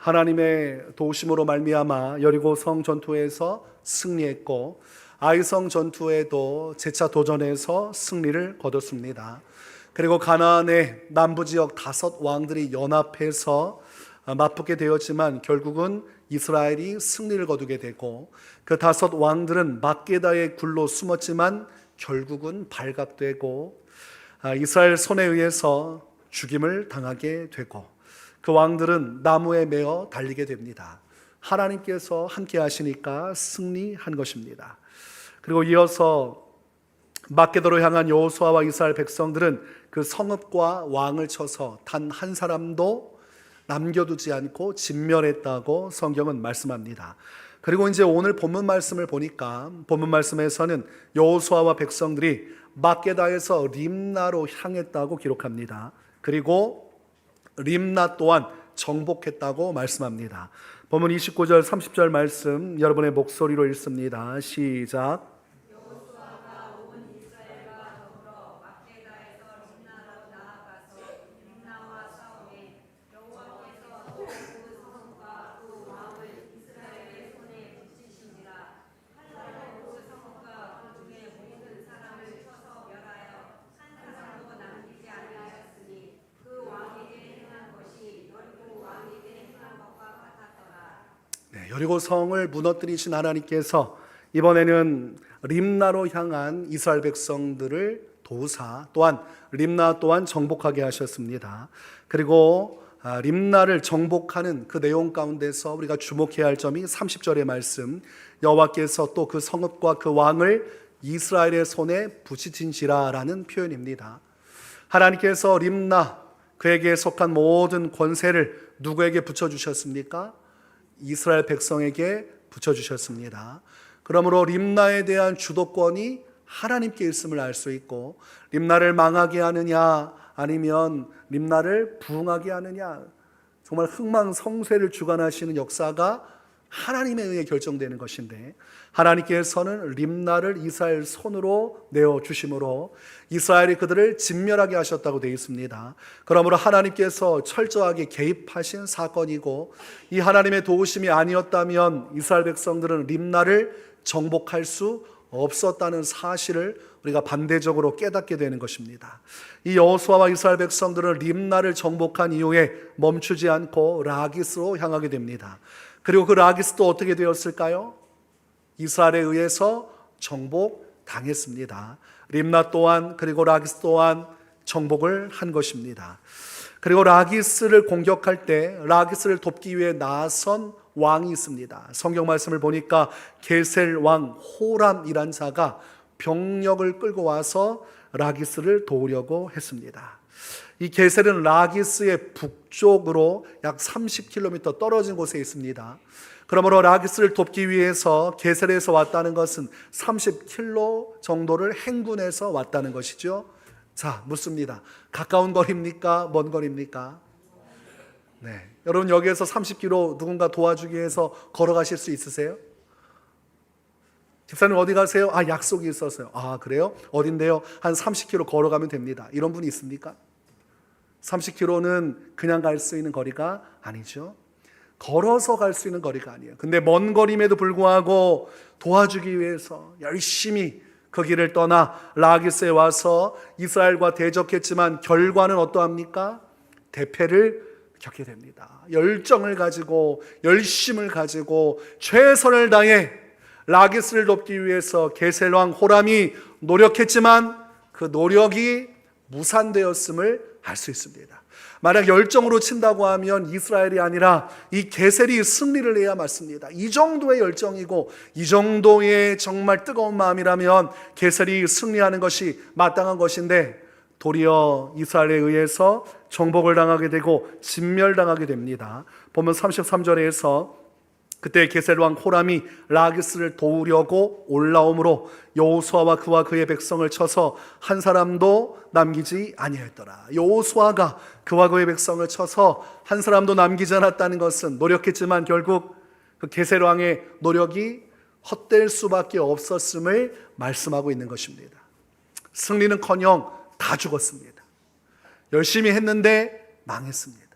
하나님의 도우심으로 말미암아 여리고 성 전투에서 승리했고 아이성 전투에도 재차 도전해서 승리를 거뒀습니다. 그리고 가나안의 남부 지역 다섯 왕들이 연합해서 맞붙게 되었지만 결국은 이스라엘이 승리를 거두게 되고 그 다섯 왕들은 막게다의 굴로 숨었지만 결국은 발각되고 아, 이스라엘 손에 의해서 죽임을 당하게 되고 그 왕들은 나무에 매어 달리게 됩니다. 하나님께서 함께 하시니까 승리한 것입니다. 그리고 이어서 막게도로 향한 여호수아와 이스라엘 백성들은 그 성읍과 왕을 쳐서 단 한 사람도 남겨두지 않고 진멸했다고 성경은 말씀합니다. 그리고 이제 오늘 본문 말씀을 보니까 본문 말씀에서는 여호수아와 백성들이 막게다에서 림나로 향했다고 기록합니다. 그리고 림나 또한 정복했다고 말씀합니다. 본문 29절 30절 말씀 여러분의 목소리로 읽습니다. 시작. 네, 여리고 성을 무너뜨리신 하나님께서 이번에는 림나로 향한 이스라엘 백성들을 도사 또한 림나 또한 정복하게 하셨습니다. 그리고 아, 림나를 정복하는 그 내용 가운데서 우리가 주목해야 할 점이 30절의 말씀 여호와께서 또 그 성읍과 그 왕을 이스라엘의 손에 붙이신지라라는 표현입니다. 하나님께서 림나 그에게 속한 모든 권세를 누구에게 붙여 주셨습니까? 이스라엘 백성에게 붙여 주셨습니다. 그러므로 림나에 대한 주도권이 하나님께 있음을 알 수 있고 림나를 망하게 하느냐 아니면 림나를 부흥하게 하느냐 정말 흥망성쇠를 주관하시는 역사가 하나님에 의해 결정되는 것인데 하나님께서는 림나를 이스라엘 손으로 내어 주심으로 이스라엘이 그들을 진멸하게 하셨다고 되어 있습니다. 그러므로 하나님께서 철저하게 개입하신 사건이고 이 하나님의 도우심이 아니었다면 이스라엘 백성들은 림나를 정복할 수 없었다는 사실을 우리가 반대적으로 깨닫게 되는 것입니다. 이 여호수아와 이스라엘 백성들은 림나를 정복한 이후에 멈추지 않고 라기스로 향하게 됩니다. 그리고 그 라기스도 어떻게 되었을까요? 이스라엘에 의해서 정복당했습니다. 림나 또한 그리고 라기스 또한 정복을 한 것입니다. 그리고 라기스를 공격할 때 라기스를 돕기 위해 나선 왕이 있습니다. 성경 말씀을 보니까 게셀 왕 호람이란 자가 병력을 끌고 와서 라기스를 도우려고 했습니다. 이 게셀은 라기스의 북쪽으로 약 30km 떨어진 곳에 있습니다. 그러므로 라기스를 돕기 위해서 게셀에서 왔다는 것은 30km 정도를 행군해서 왔다는 것이죠. 자, 묻습니다. 가까운 거리입니까? 먼 거리입니까? 네. 여러분 여기에서 30km 누군가 도와주기 위해서 걸어가실 수 있으세요? 집사님 어디 가세요? 아, 약속이 있어서요. 아, 그래요? 어딘데요? 한 30km 걸어가면 됩니다. 이런 분이 있습니까? 30km는 그냥 갈 수 있는 거리가 아니죠. 걸어서 갈 수 있는 거리가 아니에요. 근데 먼 거리임에도 불구하고 도와주기 위해서 열심히 그 길을 떠나 라기스에 와서 이스라엘과 대적했지만 결과는 어떠합니까? 대패를 겪게 됩니다. 열정을 가지고 열심을 가지고 최선을 다해 라기스를 돕기 위해서 게셀왕 호람이 노력했지만 그 노력이 무산되었음을 알 수 있습니다. 만약 열정으로 친다고 하면 이스라엘이 아니라 이 게셀이 승리를 해야 맞습니다. 이 정도의 열정이고 이 정도의 정말 뜨거운 마음이라면 게셀이 승리하는 것이 마땅한 것인데 도리어 이스라엘에 의해서 정복을 당하게 되고 진멸당하게 됩니다. 보면 33절에서 그때 게셀 왕 호람이 라기스를 도우려고 올라오므로 여호수아와 그와 그의 백성을 쳐서 한 사람도 남기지 아니하였더라. 여호수아가 그와 그의 백성을 쳐서 한 사람도 남기지 않았다는 것은 노력했지만 결국 그 게셀 왕의 노력이 헛될 수밖에 없었음을 말씀하고 있는 것입니다. 승리는커녕 다 죽었습니다. 열심히 했는데 망했습니다.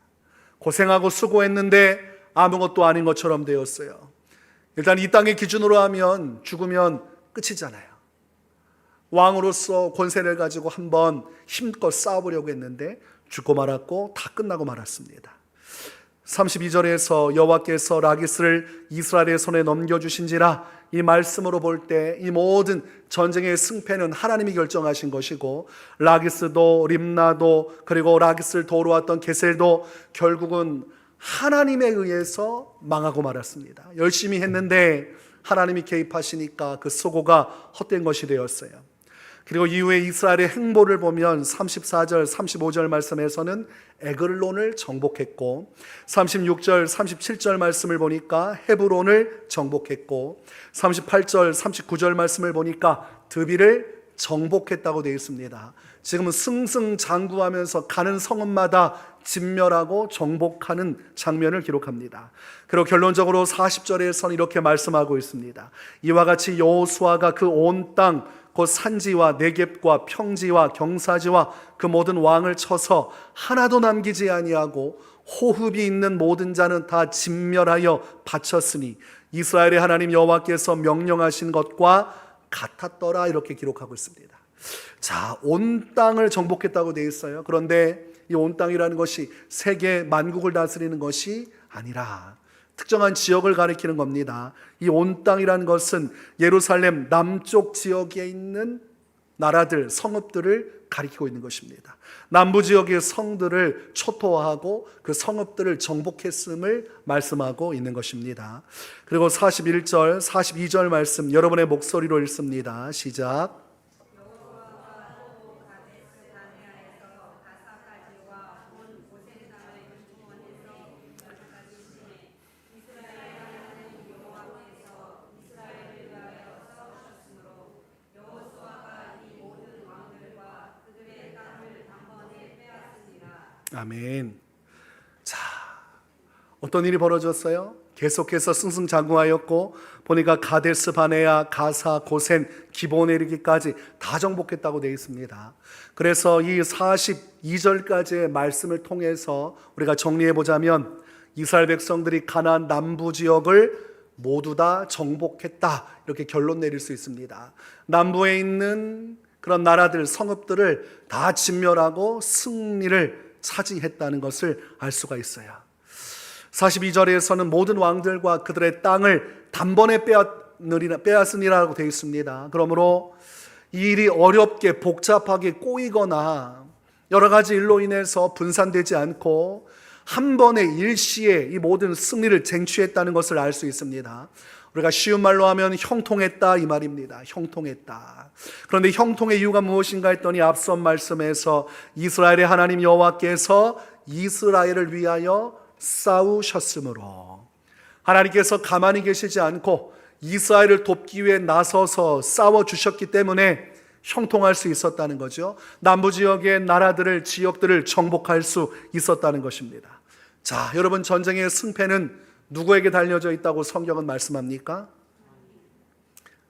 고생하고 수고했는데 아무것도 아닌 것처럼 되었어요. 일단 이 땅의 기준으로 하면 죽으면 끝이잖아요. 왕으로서 권세를 가지고 한번 힘껏 싸워보려고 했는데 죽고 말았고 다 끝나고 말았습니다. 32절에서 여호와께서 라기스를 이스라엘의 손에 넘겨주신지라 이 말씀으로 볼 때 이 모든 전쟁의 승패는 하나님이 결정하신 것이고 라기스도 림나도 그리고 라기스를 도우러 왔던 게셀도 결국은 하나님에 의해서 망하고 말았습니다. 열심히 했는데 하나님이 개입하시니까 그 수고가 헛된 것이 되었어요. 그리고 이후에 이스라엘의 행보를 보면 34절, 35절 말씀에서는 에글론을 정복했고 36절, 37절 말씀을 보니까 헤브론을 정복했고 38절, 39절 말씀을 보니까 드비를 정복했다고 되어 있습니다. 지금은 승승장구하면서 가는 성읍마다 진멸하고 정복하는 장면을 기록합니다. 그리고 결론적으로 40절에서는 이렇게 말씀하고 있습니다. 이와 같이 여호수아가 그 온 땅, 곧 산지와 내겝과 평지와 경사지와 그 모든 왕을 쳐서 하나도 남기지 아니하고 호흡이 있는 모든 자는 다 진멸하여 바쳤으니 이스라엘의 하나님 여호와께서 명령하신 것과 같았더라 이렇게 기록하고 있습니다. 자, 온 땅을 정복했다고 되어 있어요. 그런데 이 온 땅이라는 것이 세계 만국을 다스리는 것이 아니라 특정한 지역을 가리키는 겁니다. 이 온 땅이라는 것은 예루살렘 남쪽 지역에 있는 나라들, 성읍들을 가리키고 있는 것입니다. 남부 지역의 성들을 초토화하고 그 성읍들을 정복했음을 말씀하고 있는 것입니다. 그리고 41절, 42절 말씀 여러분의 목소리로 읽습니다. 시작. 아멘. 자, 어떤 일이 벌어졌어요? 계속해서 승승장구하였고 보니까 가데스 바네아, 가사, 고센, 기본에 이르기까지 다 정복했다고 되어 있습니다. 그래서 이 42절까지의 말씀을 통해서 우리가 정리해 보자면 이스라엘 백성들이 가나안 남부 지역을 모두 다 정복했다 이렇게 결론 내릴 수 있습니다. 남부에 있는 그런 나라들 성읍들을 다 진멸하고 승리를 차지했다는 것을 알 수가 있어요. 42절에서는 모든 왕들과 그들의 땅을 단번에 빼앗으니라고 되어 있습니다. 그러므로 이 일이 어렵게 복잡하게 꼬이거나 여러 가지 일로 인해서 분산되지 않고 한 번에 일시에 이 모든 승리를 쟁취했다는 것을 알 수 있습니다. 우리가 쉬운 말로 하면 형통했다 이 말입니다. 형통했다. 그런데 형통의 이유가 무엇인가 했더니 앞선 말씀에서 이스라엘의 하나님 여호와께서 이스라엘을 위하여 싸우셨으므로 하나님께서 가만히 계시지 않고 이스라엘을 돕기 위해 나서서 싸워 주셨기 때문에 형통할 수 있었다는 거죠. 남부 지역의 나라들을 지역들을 정복할 수 있었다는 것입니다. 자, 여러분 전쟁의 승패는 누구에게 달려져 있다고 성경은 말씀합니까?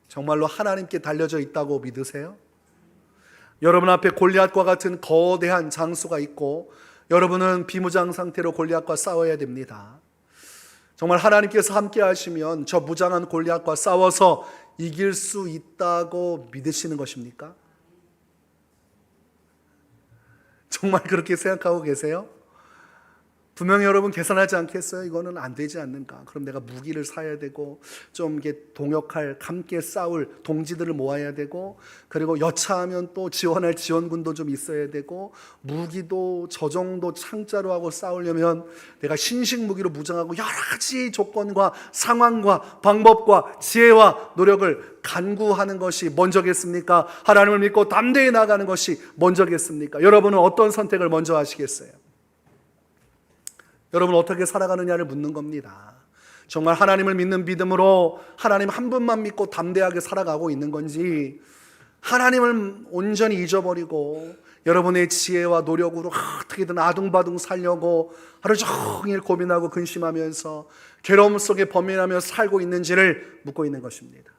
정말로 하나님께 달려져 있다고 믿으세요? 여러분 앞에 골리앗과 같은 거대한 장수가 있고 여러분은 비무장 상태로 골리앗과 싸워야 됩니다. 정말 하나님께서 함께 하시면 저 무장한 골리앗과 싸워서 이길 수 있다고 믿으시는 것입니까? 정말 그렇게 생각하고 계세요? 분명히 여러분 계산하지 않겠어요? 이거는 안 되지 않는가? 그럼 내가 무기를 사야 되고 좀 이게 동역할 함께 싸울 동지들을 모아야 되고 그리고 여차하면 또 지원할 지원군도 좀 있어야 되고 무기도 저 정도 창자로 하고 싸우려면 내가 신식 무기로 무장하고 여러 가지 조건과 상황과 방법과 지혜와 노력을 간구하는 것이 먼저겠습니까? 하나님을 믿고 담대히 나가는 것이 먼저겠습니까? 여러분은 어떤 선택을 먼저 하시겠어요? 여러분 어떻게 살아가느냐를 묻는 겁니다. 정말 하나님을 믿는 믿음으로 하나님 한 분만 믿고 담대하게 살아가고 있는 건지 하나님을 온전히 잊어버리고 여러분의 지혜와 노력으로 어떻게든 아둥바둥 살려고 하루 종일 고민하고 근심하면서 괴로움 속에 범인하며 살고 있는지를 묻고 있는 것입니다.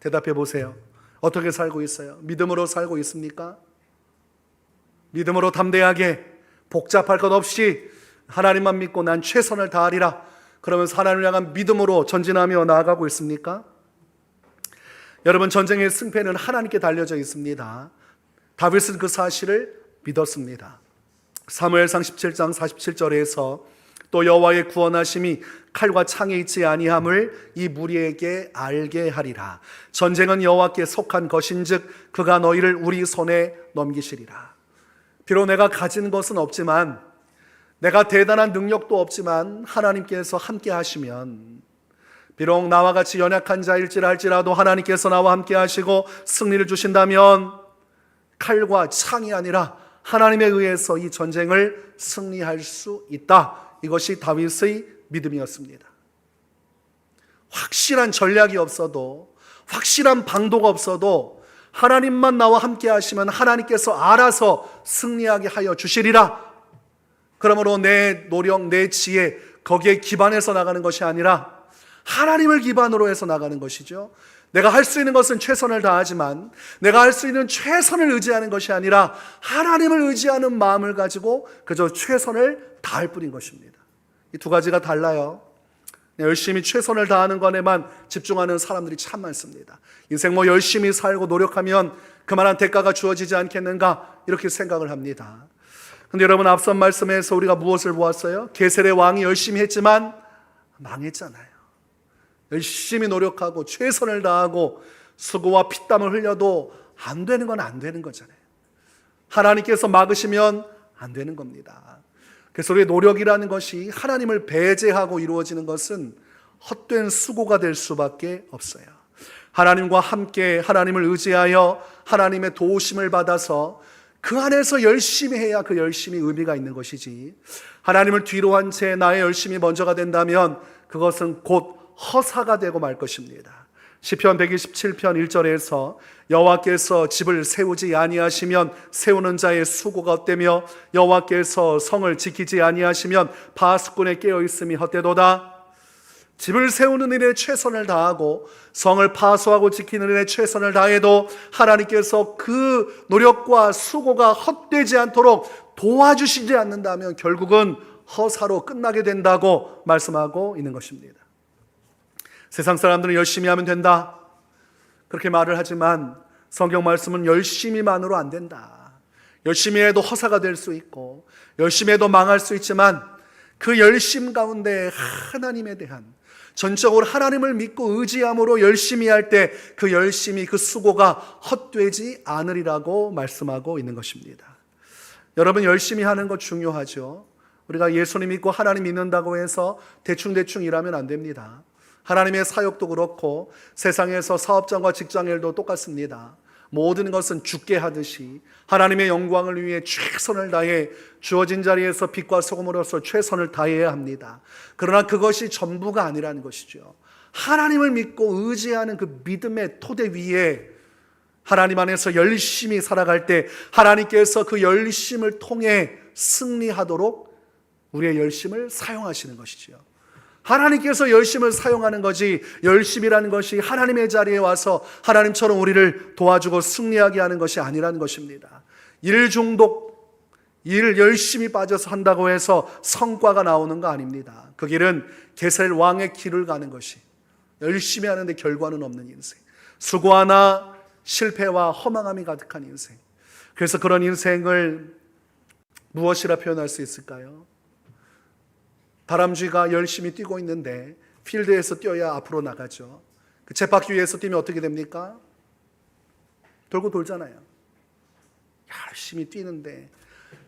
대답해 보세요. 어떻게 살고 있어요? 믿음으로 살고 있습니까? 믿음으로 담대하게 복잡할 것 없이 하나님만 믿고 난 최선을 다하리라. 그러면서 하나님을 향한 믿음으로 전진하며 나아가고 있습니까? 여러분 전쟁의 승패는 하나님께 달려져 있습니다. 다윗은 그 사실을 믿었습니다. 사무엘상 17장 47절에서 또 여호와의 구원하심이 칼과 창에 있지 아니함을 이 무리에게 알게 하리라. 전쟁은 여호와께 속한 것인즉 그가 너희를 우리 손에 넘기시리라. 비록 내가 가진 것은 없지만 내가 대단한 능력도 없지만 하나님께서 함께 하시면 비록 나와 같이 연약한 자일지랄지라도 하나님께서 나와 함께 하시고 승리를 주신다면 칼과 창이 아니라 하나님에 의해서 이 전쟁을 승리할 수 있다. 이것이 다윗의 믿음이었습니다. 확실한 전략이 없어도 확실한 방도가 없어도 하나님만 나와 함께 하시면 하나님께서 알아서 승리하게 하여 주시리라. 그러므로 내 노력, 내 지혜 거기에 기반해서 나가는 것이 아니라 하나님을 기반으로 해서 나가는 것이죠. 내가 할 수 있는 것은 최선을 다하지만 내가 할 수 있는 최선을 의지하는 것이 아니라 하나님을 의지하는 마음을 가지고 그저 최선을 다할 뿐인 것입니다. 이 두 가지가 달라요. 열심히 최선을 다하는 것에만 집중하는 사람들이 참 많습니다. 인생 뭐 열심히 살고 노력하면 그만한 대가가 주어지지 않겠는가 이렇게 생각을 합니다. 근데 여러분 앞선 말씀에서 우리가 무엇을 보았어요? 게셀의 왕이 열심히 했지만 망했잖아요. 열심히 노력하고 최선을 다하고 수고와 피땀을 흘려도 안 되는 건 안 되는 거잖아요. 하나님께서 막으시면 안 되는 겁니다. 그래서 우리의 노력이라는 것이 하나님을 배제하고 이루어지는 것은 헛된 수고가 될 수밖에 없어요. 하나님과 함께 하나님을 의지하여 하나님의 도우심을 받아서 그 안에서 열심히 해야 그 열심이 의미가 있는 것이지. 하나님을 뒤로 한 채 나의 열심이 먼저가 된다면 그것은 곧 허사가 되고 말 것입니다. 시편 127편 1절에서 여호와께서 집을 세우지 아니하시면 세우는 자의 수고가 헛되며 여호와께서 성을 지키지 아니하시면 바스꾼의 깨어 있음이 헛되도다. 집을 세우는 일에 최선을 다하고 성을 파수하고 지키는 일에 최선을 다해도 하나님께서 그 노력과 수고가 헛되지 않도록 도와주시지 않는다면 결국은 허사로 끝나게 된다고 말씀하고 있는 것입니다. 세상 사람들은 열심히 하면 된다. 그렇게 말을 하지만 성경 말씀은 열심히만으로 안 된다. 열심히 해도 허사가 될 수 있고, 열심히 해도 망할 수 있지만, 그 열심 가운데 하나님에 대한 전적으로 하나님을 믿고 의지함으로 열심히 할 때 그 열심이 그 수고가 헛되지 않으리라고 말씀하고 있는 것입니다. 여러분 열심히 하는 것 중요하죠. 우리가 예수님 믿고 하나님 믿는다고 해서 대충대충 일하면 안 됩니다. 하나님의 사역도 그렇고 세상에서 사업장과 직장일도 똑같습니다. 모든 것은 죽게 하듯이 하나님의 영광을 위해 최선을 다해 주어진 자리에서 빛과 소금으로서 최선을 다해야 합니다. 그러나 그것이 전부가 아니라는 것이죠. 하나님을 믿고 의지하는 그 믿음의 토대 위에 하나님 안에서 열심히 살아갈 때 하나님께서 그 열심을 통해 승리하도록 우리의 열심을 사용하시는 것이지요. 하나님께서 열심을 사용하는 거지 열심이라는 것이 하나님의 자리에 와서 하나님처럼 우리를 도와주고 승리하게 하는 것이 아니라는 것입니다. 일 중독, 일 열심히 빠져서 한다고 해서 성과가 나오는 거 아닙니다. 그 길은 게셀 왕의 길을 가는 것이 열심히 하는데 결과는 없는 인생. 수고 하나 실패와 허망함이 가득한 인생. 그래서 그런 인생을 무엇이라 표현할 수 있을까요? 다람쥐가 열심히 뛰고 있는데 필드에서 뛰어야 앞으로 나가죠. 그 쳇바퀴 위에서 뛰면 어떻게 됩니까? 돌고 돌잖아요. 열심히 뛰는데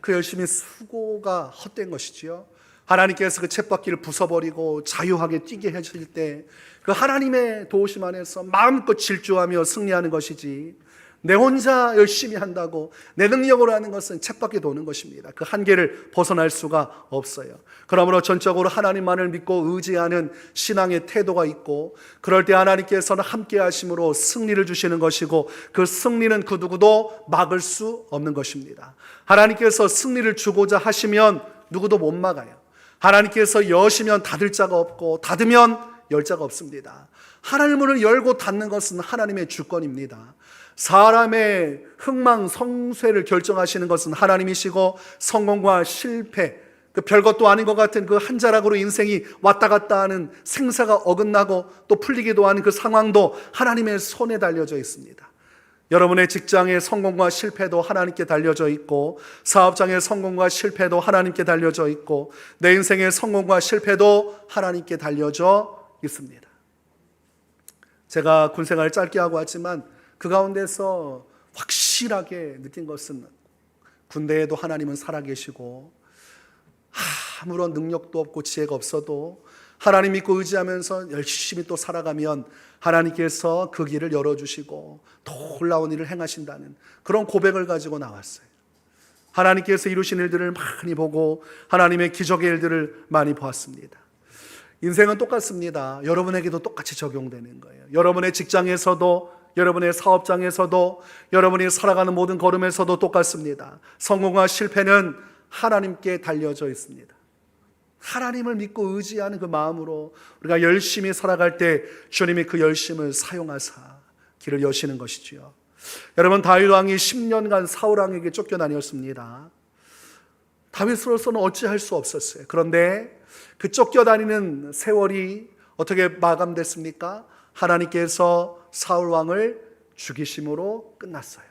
그 열심히 수고가 헛된 것이지요. 하나님께서 그 쳇바퀴를 부숴버리고 자유하게 뛰게 해주실 때 그 하나님의 도우심 안에서 마음껏 질주하며 승리하는 것이지 내 혼자 열심히 한다고 내 능력으로 하는 것은 쳇바퀴 도는 것입니다. 그 한계를 벗어날 수가 없어요. 그러므로 전적으로 하나님만을 믿고 의지하는 신앙의 태도가 있고 그럴 때 하나님께서는 함께 하심으로 승리를 주시는 것이고 그 승리는 그 누구도 막을 수 없는 것입니다. 하나님께서 승리를 주고자 하시면 누구도 못 막아요. 하나님께서 여시면 닫을 자가 없고 닫으면 열 자가 없습니다. 하나님 문을 열고 닫는 것은 하나님의 주권입니다. 사람의 흥망 성쇠를 결정하시는 것은 하나님이시고 성공과 실패 그그 별것도 아닌 것 같은 그 한 자락으로 인생이 왔다 갔다 하는 생사가 어긋나고 또 풀리기도 하는 그 상황도 하나님의 손에 달려져 있습니다. 여러분의 직장의 성공과 실패도 하나님께 달려져 있고 사업장의 성공과 실패도 하나님께 달려져 있고 내 인생의 성공과 실패도 하나님께 달려져 있습니다. 제가 군 생활을 짧게 하고 왔지만 그 가운데서 확실하게 느낀 것은 군대에도 하나님은 살아계시고 아무런 능력도 없고 지혜가 없어도 하나님 믿고 의지하면서 열심히 또 살아가면 하나님께서 그 길을 열어주시고 놀라운 일을 행하신다는 그런 고백을 가지고 나왔어요. 하나님께서 이루신 일들을 많이 보고 하나님의 기적의 일들을 많이 보았습니다. 인생은 똑같습니다. 여러분에게도 똑같이 적용되는 거예요. 여러분의 직장에서도 여러분의 사업장에서도 여러분이 살아가는 모든 걸음에서도 똑같습니다. 성공과 실패는 하나님께 달려져 있습니다. 하나님을 믿고 의지하는 그 마음으로 우리가 열심히 살아갈 때 주님이 그 열심을 사용하사 길을 여시는 것이지요. 여러분 다윗 왕이 10년간 사울 왕에게 쫓겨다녔습니다. 다윗으로서는 어찌할 수 없었어요. 그런데 그 쫓겨다니는 세월이 어떻게 마감됐습니까? 하나님께서 사울 왕을 죽이심으로 끝났어요.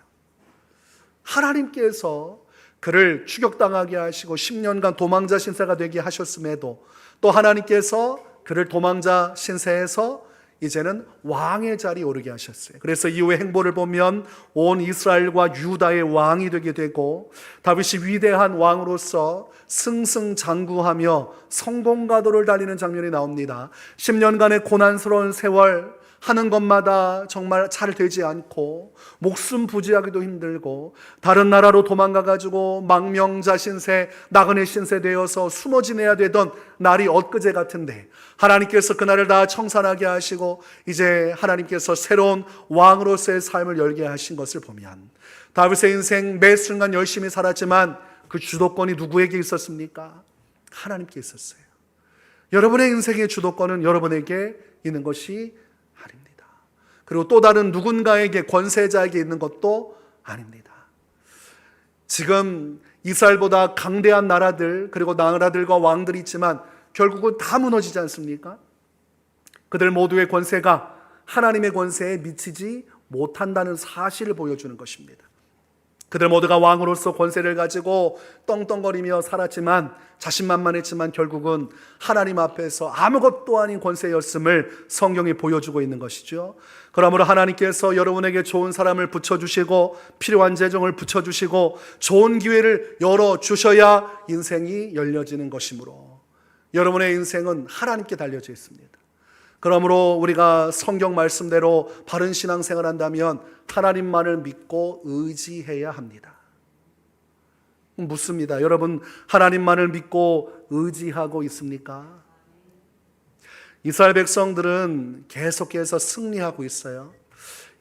하나님께서 그를 추격당하게 하시고 10년간 도망자 신세가 되게 하셨음에도 또 하나님께서 그를 도망자 신세에서 이제는 왕의 자리에 오르게 하셨어요. 그래서 이후의 행보를 보면 온 이스라엘과 유다의 왕이 되게 되고 다윗이 위대한 왕으로서 승승장구하며 성공가도를 달리는 장면이 나옵니다. 10년간의 고난스러운 세월 하는 것마다 정말 잘 되지 않고 목숨 부지하기도 힘들고 다른 나라로 도망가 가지고 망명자 신세, 나그네 신세 되어서 숨어 지내야 되던 날이 엊그제 같은데 하나님께서 그날을 다 청산하게 하시고 이제 하나님께서 새로운 왕으로서의 삶을 열게 하신 것을 보면 다윗의 인생 매 순간 열심히 살았지만 그 주도권이 누구에게 있었습니까? 하나님께 있었어요. 여러분의 인생의 주도권은 여러분에게 있는 것이. 그리고 또 다른 누군가에게 권세자에게 있는 것도 아닙니다. 지금 이스라엘보다 강대한 나라들 그리고 나라들과 왕들이 있지만 결국은 다 무너지지 않습니까? 그들 모두의 권세가 하나님의 권세에 미치지 못한다는 사실을 보여주는 것입니다. 그들 모두가 왕으로서 권세를 가지고 떵떵거리며 살았지만 자신만만했지만 결국은 하나님 앞에서 아무것도 아닌 권세였음을 성경이 보여주고 있는 것이죠. 그러므로 하나님께서 여러분에게 좋은 사람을 붙여주시고 필요한 재정을 붙여주시고 좋은 기회를 열어주셔야 인생이 열려지는 것이므로 여러분의 인생은 하나님께 달려져 있습니다. 그러므로 우리가 성경 말씀대로 바른 신앙생활 한다면 하나님만을 믿고 의지해야 합니다. 묻습니다. 여러분, 하나님만을 믿고 의지하고 있습니까? 이스라엘 백성들은 계속해서 승리하고 있어요.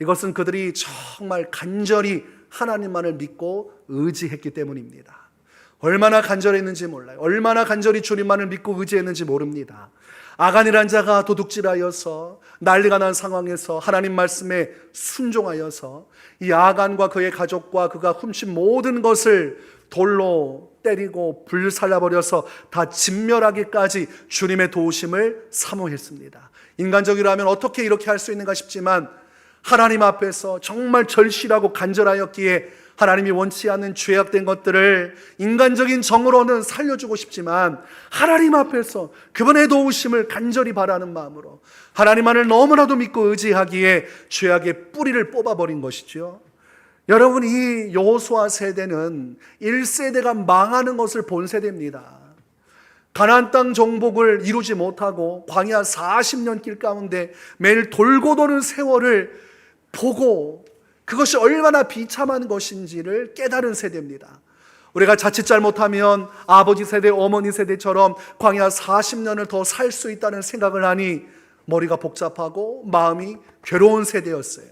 이것은 그들이 정말 간절히 하나님만을 믿고 의지했기 때문입니다. 얼마나 간절했는지 몰라요. 얼마나 간절히 주님만을 믿고 의지했는지 모릅니다. 아간이란 자가 도둑질하여서 난리가 난 상황에서 하나님 말씀에 순종하여서 이 아간과 그의 가족과 그가 훔친 모든 것을 돌로 때리고 불살라버려서 다 진멸하기까지 주님의 도우심을 사모했습니다. 인간적이라면 어떻게 이렇게 할 수 있는가 싶지만 하나님 앞에서 정말 절실하고 간절하였기에 하나님이 원치 않는 죄악된 것들을 인간적인 정으로는 살려주고 싶지만 하나님 앞에서 그분의 도우심을 간절히 바라는 마음으로 하나님만을 너무나도 믿고 의지하기에 죄악의 뿌리를 뽑아버린 것이죠. 여러분 이 여호수아 세대는 1세대가 망하는 것을 본 세대입니다. 가나안 땅 정복을 이루지 못하고 광야 40년 길 가운데 매일 돌고 도는 세월을 보고 그것이 얼마나 비참한 것인지를 깨달은 세대입니다. 우리가 자칫 잘못하면 아버지 세대, 어머니 세대처럼 광야 40년을 더 살 수 있다는 생각을 하니 머리가 복잡하고 마음이 괴로운 세대였어요.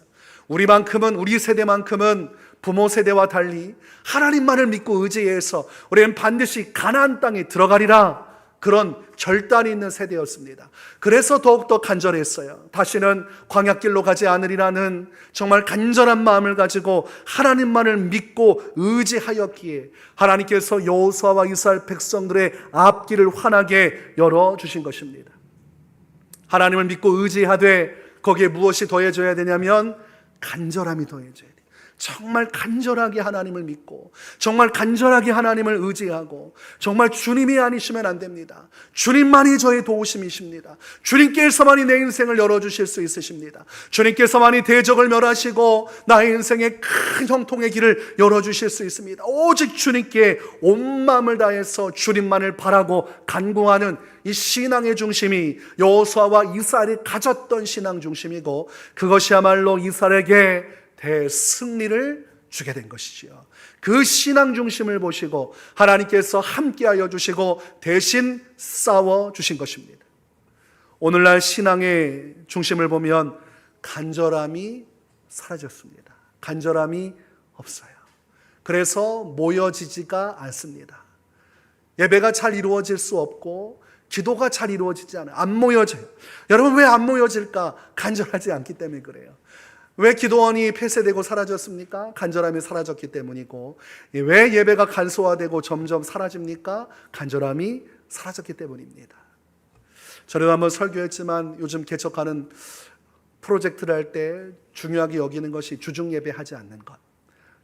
우리만큼은 우리 세대만큼은 부모 세대와 달리 하나님만을 믿고 의지해서 우리는 반드시 가나안 땅에 들어가리라 그런 결단이 있는 세대였습니다. 그래서 더욱더 간절했어요. 다시는 광약길로 가지 않으리라는 정말 간절한 마음을 가지고 하나님만을 믿고 의지하였기에 하나님께서 여호수아와 이스라엘 백성들의 앞길을 환하게 열어 주신 것입니다. 하나님을 믿고 의지하되 거기에 무엇이 더해져야 되냐면 간절함이 더해져야 돼요. 정말 간절하게 하나님을 믿고 정말 간절하게 하나님을 의지하고 정말 주님이 아니시면 안 됩니다. 주님만이 저의 도우심이십니다. 주님께서만이 내 인생을 열어주실 수 있으십니다. 주님께서만이 대적을 멸하시고 나의 인생의 큰 형통의 길을 열어주실 수 있습니다. 오직 주님께 온 마음을 다해서 주님만을 바라고 간구하는 이 신앙의 중심이 여호수아와 이스라엘이 가졌던 신앙 중심이고 그것이야말로 이스라엘에게 대승리를 주게 된 것이지요. 그 신앙 중심을 보시고 하나님께서 함께하여 주시고 대신 싸워 주신 것입니다. 오늘날 신앙의 중심을 보면 간절함이 사라졌습니다. 간절함이 없어요. 그래서 모여지지가 않습니다. 예배가 잘 이루어질 수 없고 기도가 잘 이루어지지 않아요. 안 모여져요. 여러분 왜 안 모여질까? 간절하지 않기 때문에 그래요. 왜 기도원이 폐쇄되고 사라졌습니까? 간절함이 사라졌기 때문이고 왜 예배가 간소화되고 점점 사라집니까? 간절함이 사라졌기 때문입니다. 저는 한번 설교했지만 요즘 개척하는 프로젝트를 할 때 중요하게 여기는 것이 주중 예배하지 않는 것.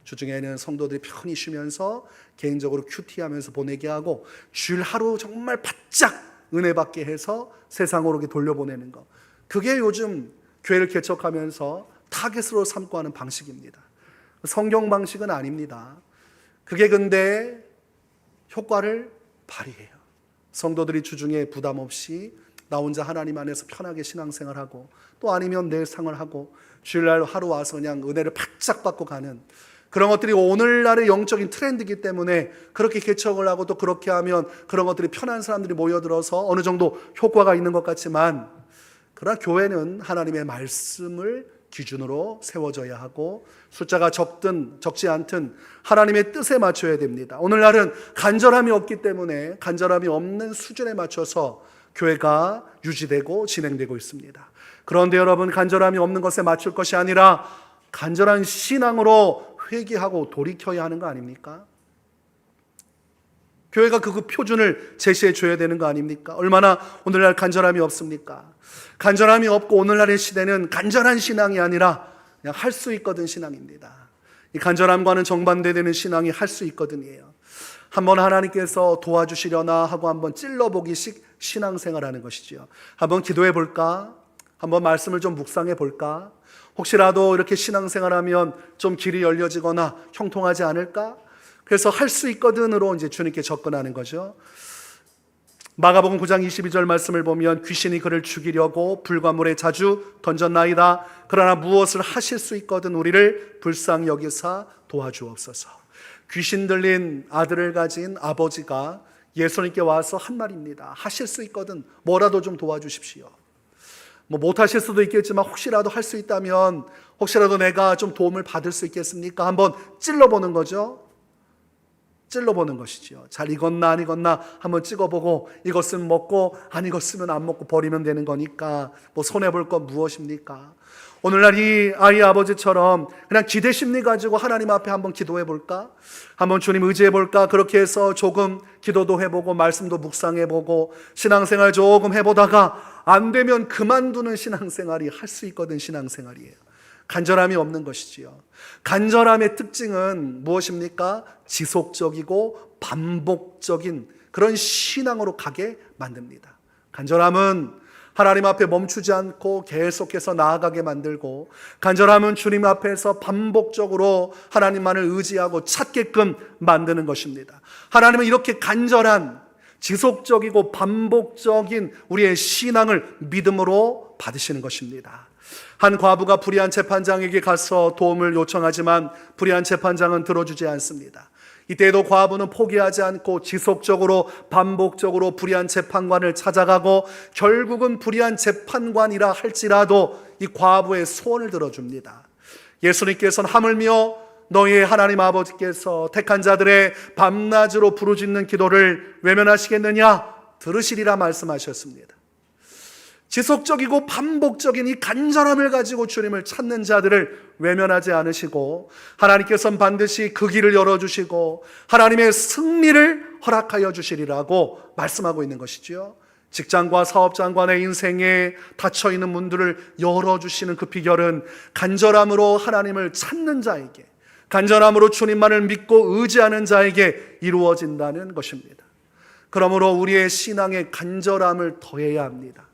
주중에는 성도들이 편히 쉬면서 개인적으로 큐티하면서 보내게 하고 주일 하루 정말 바짝 은혜 받게 해서 세상으로 돌려보내는 것. 그게 요즘 교회를 개척하면서 타겟으로 삼고 하는 방식입니다. 성경 방식은 아닙니다. 그게 근데 효과를 발휘해요. 성도들이 주중에 부담 없이 나 혼자 하나님 안에서 편하게 신앙생활하고 또 아니면 내 상을 하고 주일날 하루 와서 그냥 은혜를 바짝 받고 가는 그런 것들이 오늘날의 영적인 트렌드이기 때문에 그렇게 개척을 하고 또 그렇게 하면 그런 것들이 편한 사람들이 모여들어서 어느 정도 효과가 있는 것 같지만 그러나 교회는 하나님의 말씀을 기준으로 세워져야 하고 숫자가 적든 적지 않든 하나님의 뜻에 맞춰야 됩니다. 오늘날은 간절함이 없기 때문에 간절함이 없는 수준에 맞춰서 교회가 유지되고 진행되고 있습니다. 그런데 여러분 간절함이 없는 것에 맞출 것이 아니라 간절한 신앙으로 회개하고 돌이켜야 하는 거 아닙니까? 교회가 그, 그 표준을 제시해 줘야 되는 거 아닙니까? 얼마나 오늘날 간절함이 없습니까? 간절함이 없고 오늘날의 시대는 간절한 신앙이 아니라 그냥 할 수 있거든 신앙입니다. 이 간절함과는 정반대되는 신앙이 할 수 있거든이에요. 한번 하나님께서 도와주시려나 하고 한번 찔러보기식 신앙생활하는 것이지요. 한번 기도해 볼까? 한번 말씀을 좀 묵상해 볼까? 혹시라도 이렇게 신앙생활하면 좀 길이 열려지거나 형통하지 않을까? 그래서 할 수 있거든으로 이제 주님께 접근하는 거죠. 마가복음 9장 22절 말씀을 보면 귀신이 그를 죽이려고 불과 물에 자주 던졌나이다. 그러나 무엇을 하실 수 있거든 우리를 불쌍히 여기사 도와주옵소서. 귀신 들린 아들을 가진 아버지가 예수님께 와서 한 말입니다. 하실 수 있거든 뭐라도 좀 도와주십시오. 뭐 못하실 수도 있겠지만 혹시라도 할 수 있다면 혹시라도 내가 좀 도움을 받을 수 있겠습니까? 한번 찔러보는 거죠. 찔러보는 것이지요. 잘 익었나 안 익었나 한번 찍어보고 이것은 먹고 안 익었으면 안 먹고 버리면 되는 거니까 뭐 손해볼 건 무엇입니까? 오늘날 이 아이 아버지처럼 그냥 기대 심리 가지고 하나님 앞에 한번 기도해 볼까? 한번 주님 의지해 볼까? 그렇게 해서 조금 기도도 해보고 말씀도 묵상해 보고 신앙생활 조금 해보다가 안 되면 그만두는 신앙생활이 할 수 있거든 신앙생활이에요. 간절함이 없는 것이지요. 간절함의 특징은 무엇입니까? 지속적이고 반복적인 그런 신앙으로 가게 만듭니다. 간절함은 하나님 앞에 멈추지 않고 계속해서 나아가게 만들고 간절함은 주님 앞에서 반복적으로 하나님만을 의지하고 찾게끔 만드는 것입니다. 하나님은 이렇게 간절한 지속적이고 반복적인 우리의 신앙을 믿음으로 받으시는 것입니다. 한 과부가 불의한 재판장에게 가서 도움을 요청하지만 불의한 재판장은 들어주지 않습니다. 이때에도 과부는 포기하지 않고 지속적으로 반복적으로 불의한 재판관을 찾아가고 결국은 불의한 재판관이라 할지라도 이 과부의 소원을 들어줍니다. 예수님께서는 하물며 너희의 하나님 아버지께서 택한 자들의 밤낮으로 부르짖는 기도를 외면하시겠느냐? 들으시리라 말씀하셨습니다. 지속적이고 반복적인 이 간절함을 가지고 주님을 찾는 자들을 외면하지 않으시고 하나님께서는 반드시 그 길을 열어주시고 하나님의 승리를 허락하여 주시리라고 말씀하고 있는 것이지요. 직장과 사업장과 내 인생에 닫혀 있는 문들을 열어주시는 그 비결은 간절함으로 하나님을 찾는 자에게, 간절함으로 주님만을 믿고 의지하는 자에게 이루어진다는 것입니다. 그러므로 우리의 신앙의 간절함을 더해야 합니다.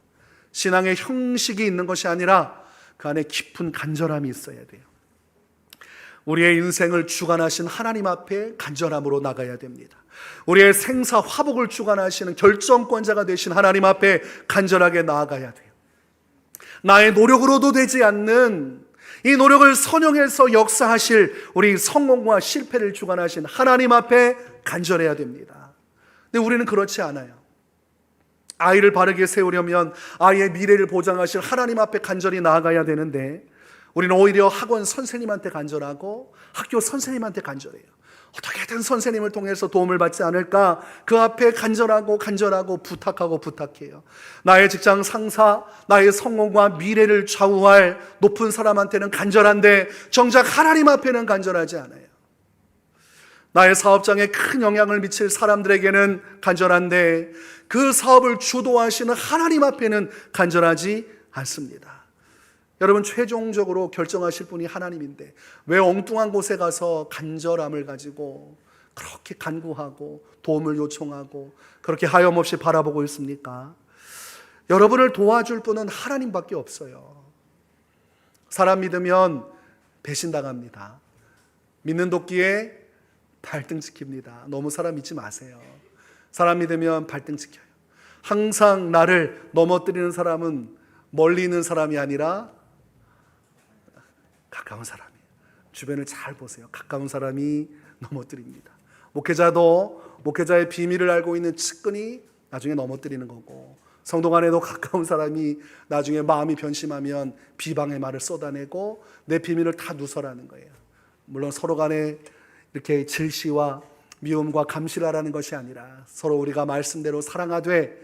신앙의 형식이 있는 것이 아니라 그 안에 깊은 간절함이 있어야 돼요. 우리의 인생을 주관하신 하나님 앞에 간절함으로 나가야 됩니다. 우리의 생사 화복을 주관하시는 결정권자가 되신 하나님 앞에 간절하게 나아가야 돼요. 나의 노력으로도 되지 않는 이 노력을 선용해서 역사하실 우리 성공과 실패를 주관하신 하나님 앞에 간절해야 됩니다. 근데 우리는 그렇지 않아요. 아이를 바르게 세우려면 아이의 미래를 보장하실 하나님 앞에 간절히 나아가야 되는데 우리는 오히려 학원 선생님한테 간절하고 학교 선생님한테 간절해요. 어떻게든 선생님을 통해서 도움을 받지 않을까 그 앞에 간절하고 간절하고 부탁하고 부탁해요. 나의 직장 상사, 나의 성공과 미래를 좌우할 높은 사람한테는 간절한데 정작 하나님 앞에는 간절하지 않아요. 나의 사업장에 큰 영향을 미칠 사람들에게는 간절한데 그 사업을 주도하시는 하나님 앞에는 간절하지 않습니다. 여러분 최종적으로 결정하실 분이 하나님인데 왜 엉뚱한 곳에 가서 간절함을 가지고 그렇게 간구하고 도움을 요청하고 그렇게 하염없이 바라보고 있습니까? 여러분을 도와줄 분은 하나님밖에 없어요. 사람 믿으면 배신당합니다. 믿는 도끼에 발등 지킵니다. 너무 사람 믿지 마세요. 사람 믿으면 발등 지켜요. 항상 나를 넘어뜨리는 사람은 멀리 있는 사람이 아니라 가까운 사람이에요. 주변을 잘 보세요. 가까운 사람이 넘어뜨립니다. 목회자도 목회자의 비밀을 알고 있는 측근이 나중에 넘어뜨리는 거고 성도 간에도 가까운 사람이 나중에 마음이 변심하면 비방의 말을 쏟아내고 내 비밀을 다 누설하는 거예요. 물론 서로 간에 이렇게 질시와 미움과 감시라라는 것이 아니라 서로 우리가 말씀대로 사랑하되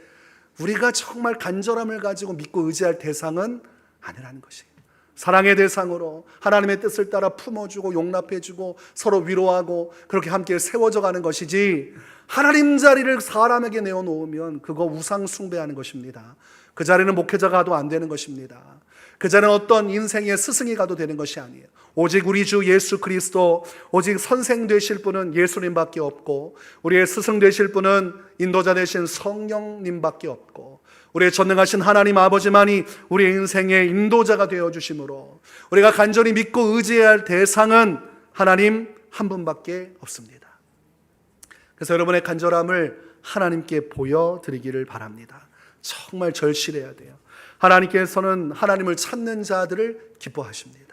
우리가 정말 간절함을 가지고 믿고 의지할 대상은 아니라는 것이에요. 사랑의 대상으로 하나님의 뜻을 따라 품어주고 용납해주고 서로 위로하고 그렇게 함께 세워져 가는 것이지 하나님 자리를 사람에게 내어놓으면 그거 우상 숭배하는 것입니다. 그 자리는 목회자가 가도 안 되는 것입니다. 그 자리는 어떤 인생의 스승이 가도 되는 것이 아니에요. 오직 우리 주 예수 그리스도, 오직 선생 되실 분은 예수님밖에 없고, 우리의 스승 되실 분은 인도자 되신 성령님밖에 없고, 우리의 전능하신 하나님 아버지만이 우리의 인생의 인도자가 되어 주심으로 우리가 간절히 믿고 의지해야 할 대상은 하나님 한 분밖에 없습니다. 그래서 여러분의 간절함을 하나님께 보여드리기를 바랍니다. 정말 절실해야 돼요. 하나님께서는 하나님을 찾는 자들을 기뻐하십니다.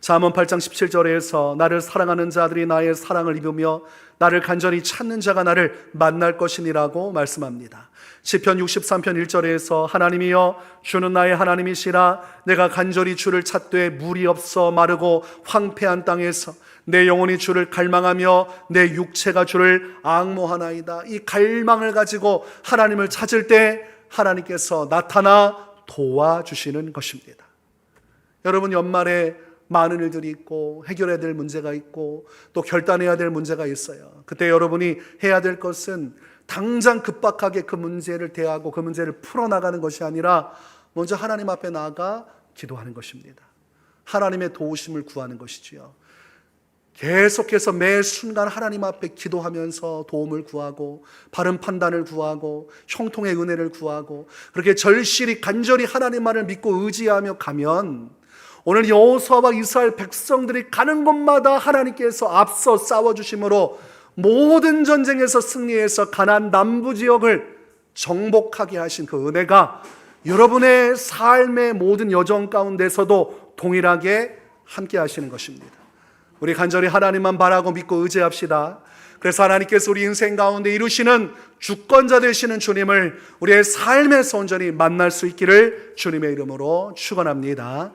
잠언 8장 17절에서 나를 사랑하는 자들이 나의 사랑을 입으며 나를 간절히 찾는 자가 나를 만날 것이니라고 말씀합니다. 시편 63편 1절에서 하나님이여 주는 나의 하나님이시라 내가 간절히 주를 찾되 물이 없어 마르고 황폐한 땅에서 내 영혼이 주를 갈망하며 내 육체가 주를 앙모하나이다. 이 갈망을 가지고 하나님을 찾을 때 하나님께서 나타나 도와주시는 것입니다. 여러분 연말에 많은 일들이 있고 해결해야 될 문제가 있고 또 결단해야 될 문제가 있어요. 그때 여러분이 해야 될 것은 당장 급박하게 그 문제를 대하고 그 문제를 풀어나가는 것이 아니라 먼저 하나님 앞에 나아가 기도하는 것입니다. 하나님의 도우심을 구하는 것이지요. 계속해서 매 순간 하나님 앞에 기도하면서 도움을 구하고 바른 판단을 구하고 형통의 은혜를 구하고 그렇게 절실히 간절히 하나님만을 믿고 의지하며 가면 오늘 여호수아와 이스라엘 백성들이 가는 곳마다 하나님께서 앞서 싸워 주심으로 모든 전쟁에서 승리해서 가난 남부 지역을 정복하게 하신 그 은혜가 여러분의 삶의 모든 여정 가운데서도 동일하게 함께 하시는 것입니다. 우리 간절히 하나님만 바라고 믿고 의지합시다. 그래서 하나님께서 우리 인생 가운데 이루시는 주권자 되시는 주님을 우리의 삶에서 온전히 만날 수 있기를 주님의 이름으로 축원합니다.